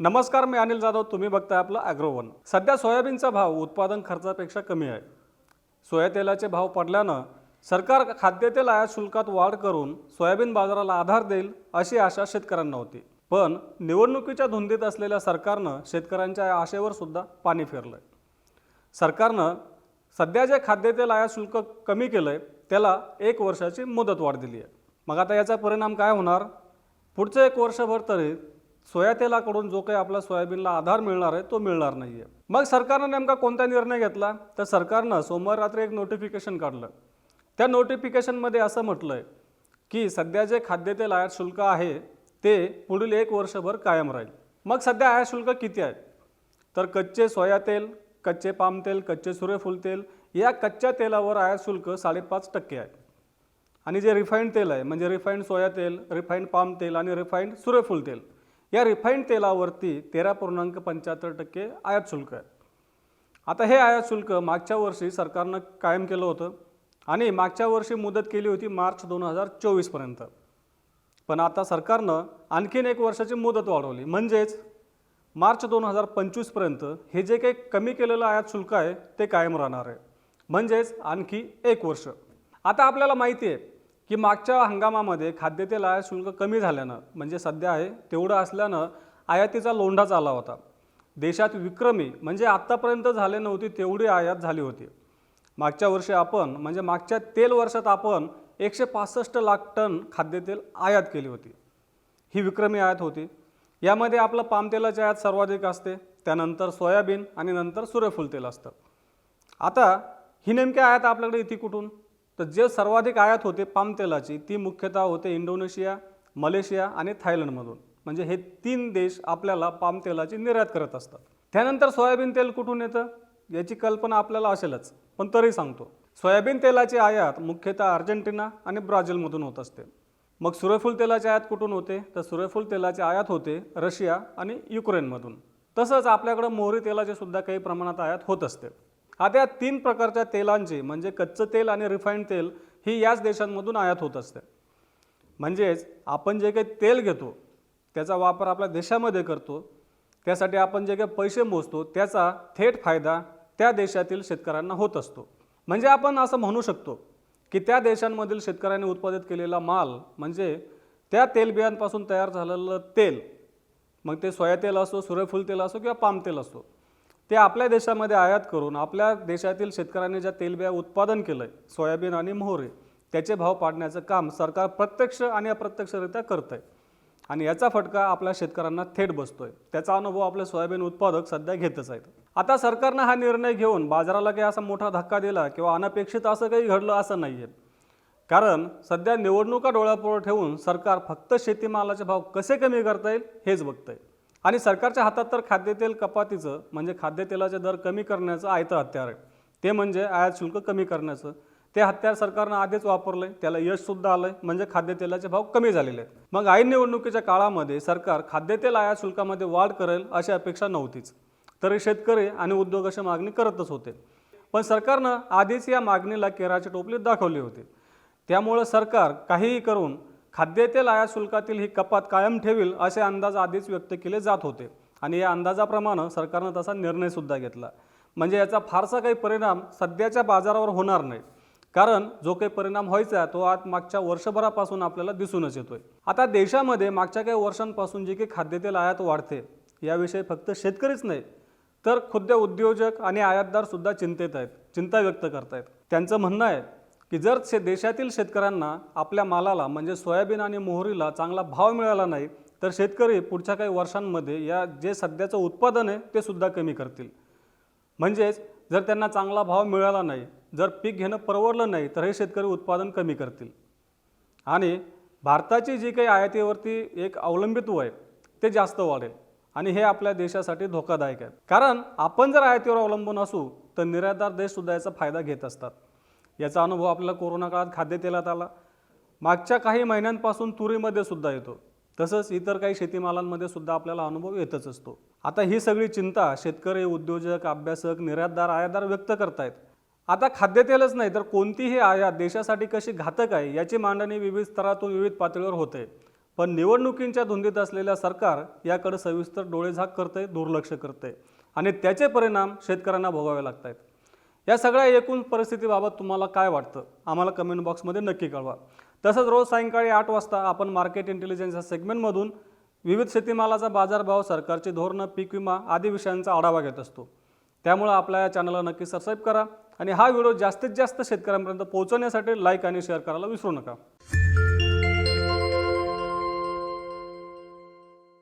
नमस्कार मी अनिल जाधव. तुम्ही बघताय आपलं ॲग्रोवन सध्या सोयाबीनचा भाव उत्पादन खर्चापेक्षा कमी आहे. सोया तेलाचे भाव पडल्यानं सरकार खाद्यतेल आयात शुल्कात वाढ करून सोयाबीन बाजाराला आधार देईल अशी आशा शेतकऱ्यांना होती. पण निवडणुकीच्या धुंदीत असलेल्या सरकारनं शेतकऱ्यांच्या या आशेवर सुद्धा पाणी आहे सरकारनं सध्या जे खाद्यतेल आयात शुल्क कमी केलं आहे त्याला एक वर्षाची मुदत वाढ दिली आहे मग आता याचा परिणाम काय होणार? पुढचं एक वर्षभर तरी सोया तेलाकडून जो काही आपला सोयाबीनला आधार मिळणार आहे तो मिळणार नाही आहे मग सरकारनं नेमका कोणता निर्णय घेतला? तर सरकारनं सोमवार रात्री एक नोटिफिकेशन काढलं. त्या नोटिफिकेशनमध्ये असं म्हटलं आहे की सध्या जे खाद्यतेल आयात शुल्क आहे ते पुढील एक वर्षभर कायम राहील. मग सध्या आयात शुल्क किती आहे? तर कच्चे सोया तेल कच्चे पाम तेल कच्चे सूर्यफूल तेल या कच्च्या तेलावर आयात शुल्क साडेपाच टक्के आहे. आणि जे रिफाईंड तेल आहे म्हणजे रिफाईंड सोया तेल रिफाईंड पाम तेल आणि रिफाईंड सूर्यफूल तेल या रिफाईंड तेलावरती तेरा पूर्णांक पंच्याहत्तर टक्के आयात शुल्क आहे आता हे आयात शुल्क मागच्या वर्षी सरकारनं कायम केलं होतं आणि मागच्या वर्षी मुदत केली होती मार्च दोन हजार चोवीसपर्यंत पण आता सरकारनं आणखीन एक वर्षाची मुदत वाढवली. म्हणजेच मार्च दोन हजार पंचवीसपर्यंत हे जे काही कमी केलेलं आयात शुल्क आहे ते कायम राहणार आहे. म्हणजेच आणखी एक वर्ष. आता आपल्याला माहिती आहे की मागच्या हंगामामध्ये खाद्यतेल आयात शुल्क कमी झाल्यानं म्हणजे सध्या आहे तेवढं असल्यानं आयातीचा लोंढाच आला होता. देशात विक्रमी म्हणजे आत्तापर्यंत झाले नव्हती तेवढी आयात झाली होती. मागच्या वर्षी आपण म्हणजे मागच्या तेल वर्षात आपण एकशे पासष्ट लाख टन खाद्यतेल आयात केली होती. ही विक्रमी आयात होती. यामध्ये आपलं पामतेलाची आयात सर्वाधिक असते. त्यानंतर सोयाबीन आणि नंतर सूर्यफूल तेल असतं. आता ही नेमकी आयात आपल्याकडे इथे कुठून? तर जे सर्वाधिक आयात होते पामतेलाची ती मुख्यतः होते इंडोनेशिया मलेशिया आणि थायलंडमधून. म्हणजे हे तीन देश आपल्याला पामतेलाची निर्यात करत असतात. त्यानंतर सोयाबीन तेल कुठून येतं? याची कल्पना आपल्याला असेलच पण तरी सांगतो. सोयाबीन तेलाची आयात मुख्यतः अर्जेंटिना आणि ब्राझीलमधून होत असते. मग सूर्यफूल तेलाची आयात कुठून होते? तर सूर्यफूल तेलाची आयात होते रशिया आणि युक्रेनमधून. तसंच आपल्याकडं मोहरी तेलाची सुद्धा काही प्रमाणात आयात होत असते. आता या तीन प्रकारच्या तेलांची म्हणजे कच्चं तेल आणि रिफाईंड तेल ही याच देशांमधून आयात होत असते. म्हणजेच आपण जे काही तेल घेतो त्याचा वापर आपल्या देशामध्ये करतो त्यासाठी आपण जे काही पैसे मोजतो त्याचा थेट फायदा त्या देशातील शेतकऱ्यांना होत असतो. म्हणजे आपण असं म्हणू शकतो की त्या देशांमधील शेतकऱ्यांनी उत्पादित केलेला माल म्हणजे त्या तेलबियांपासून तयार झालेलं तेल मग ते सोया तेल असो सूर्यफूल तेल असो किंवा पाम तेल असो ते आपल्या देशामध्ये आयात करून आपल्या देशातील शेतकऱ्यांनी ज्या तेलबिया उत्पादन केलं आहे सोयाबीन आणि मोहरे त्याचे भाव पाडण्याचं काम सरकार प्रत्यक्ष आणि अप्रत्यक्षरित्या करतं आहे आणि याचा फटका आपल्या शेतकऱ्यांना थेट बसतोय. त्याचा अनुभव आपले सोयाबीन उत्पादक सध्या घेतच आहेत. आता सरकारनं हा निर्णय घेऊन बाजाराला काही असा मोठा धक्का दिला किंवा अनपेक्षित असं काही घडलं असं नाही आहे कारण सध्या निवडणुका डोळ्यापुढे ठेवून सरकार फक्त शेतीमालाचे भाव कसे कमी करता येईल हेच बघतंय. आणि सरकारच्या हातात तर खाद्यतेल कपातीचं म्हणजे खाद्यतेलाचे दर कमी करण्याचं आयतं हत्यार आहे. ते म्हणजे आयात शुल्क कमी करण्याचं. ते हत्यार सरकारनं आधीच वापरलंय त्याला यशसुद्धा आलंय म्हणजे खाद्यतेलाचे भाव कमी झालेले आहेत. मग ऐन निवडणुकीच्या काळामध्ये सरकार खाद्यतेल आयात शुल्कामध्ये वाढ करेल अशी अपेक्षा नव्हतीच. तरी शेतकरी आणि उद्योग अशी मागणी करतच होते. पण सरकारनं आधीच या मागणीला केराची टोपली दाखवली होती. त्यामुळं सरकार काहीही करून खाद्यतेल आयात शुल्कातील ही कपात कायम ठेवील असे अंदाज आधीच व्यक्त केले जात होते. आणि या अंदाजाप्रमाणे सरकारनं तसा निर्णयसुद्धा घेतला. म्हणजे याचा फारसा काही परिणाम सध्याच्या बाजारावर होणार नाही. कारण जो काही परिणाम व्हायचा तो आज मागच्या वर्षभरापासून आपल्याला दिसूनच येतोय. आता देशामध्ये मागच्या काही वर्षांपासून जी काही खाद्यतेल आयात वाढते याविषयी फक्त शेतकरीच नाही तर खुद्द उद्योजक आणि आयातदार सुद्धा चिंतेत आहेत चिंता व्यक्त करतायत. त्यांचं म्हणणं आहे की जर शे देशातील शेतकऱ्यांना आपल्या मालाला म्हणजे सोयाबीन आणि मोहरीला चांगला भाव मिळाला नाही तर शेतकरी पुढच्या काही वर्षांमध्ये या जे सध्याचं उत्पादन आहे ते सुद्धा कमी करतील. म्हणजेच जर त्यांना चांगला भाव मिळाला नाही जर पीक घेणं परवडलं नाही तर हे शेतकरी उत्पादन कमी करतील. आणि भारताची जी काही आयातीवरती एक अवलंबित्व आहे ते जास्त वाढेल. आणि हे आपल्या देशासाठी धोकादायक आहे. कारण आपण जर आयातीवर अवलंबून असू तर निर्यातदार देशसुद्धा याचा फायदा घेत असतात. याचा अनुभव आपल्याला कोरोना काळात खाद्यतेलात आला. मागच्या काही महिन्यांपासून तुरीमध्ये सुद्धा येतो. तसंच इतर काही शेतीमालांमध्ये सुद्धा आपल्याला अनुभव येतच असतो. आता ही सगळी चिंता शेतकरी उद्योजक अभ्यासक निर्यातदार आयातदार व्यक्त करतायत. आता खाद्यतेलच नाही तर कोणतीही आयात देशासाठी कशी घातक आहे याची मांडणी विविध स्तरातून विविध पातळीवर होते. पण निवडणुकींच्या धुंदीत असलेल्या सरकार याकडे सविस्तर डोळेझाक करते दुर्लक्ष करते आणि त्याचे परिणाम शेतकऱ्यांना भोगावे लागत आहेत या सगळ्या एकूण परिस्थितीबाबत तुम्हाला काय वाटतं? आम्हाला कमेंट बॉक्समध्ये नक्की कळवा. तसंच रोज सायंकाळी आठ वाजता आपण मार्केट इंटेलिजन्स या सेगमेंटमधून विविध शेतीमालाचा बाजारभाव सरकारची धोरणं पीक विमा आदी विषयांचा आढावा घेत असतो. त्यामुळं आपल्या या चॅनलला नक्की सबस्क्राईब करा आणि हा व्हिडिओ जास्तीत जास्त शेतकऱ्यांपर्यंत पोहोचवण्यासाठी लाईक आणि शेअर करायला विसरू नका.